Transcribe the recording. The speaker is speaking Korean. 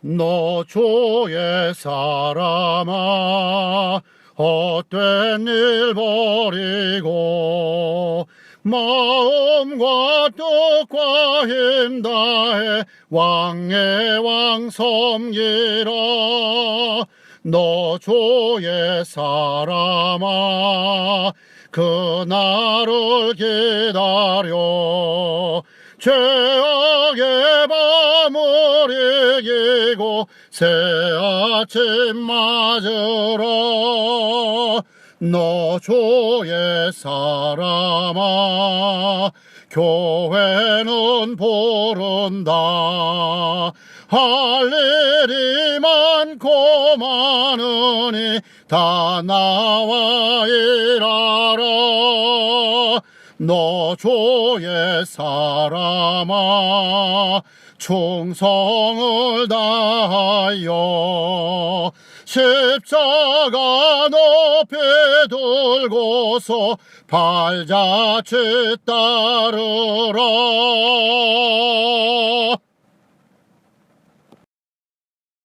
너 주의 사람아 헛된 일 버리고 마음과 뜻과 힘 다해 왕의 왕 섬기라 너 주의 사람아 그날을 기다려. 죄악의 이기고 새 아침 맞으라 너 주의 사람아 교회는 부른다. 할 일이 많고 많으니 다 나와 일하라 너 주의 사람아 충성을 다하여 십자가 높이 들고서 발자취 따르라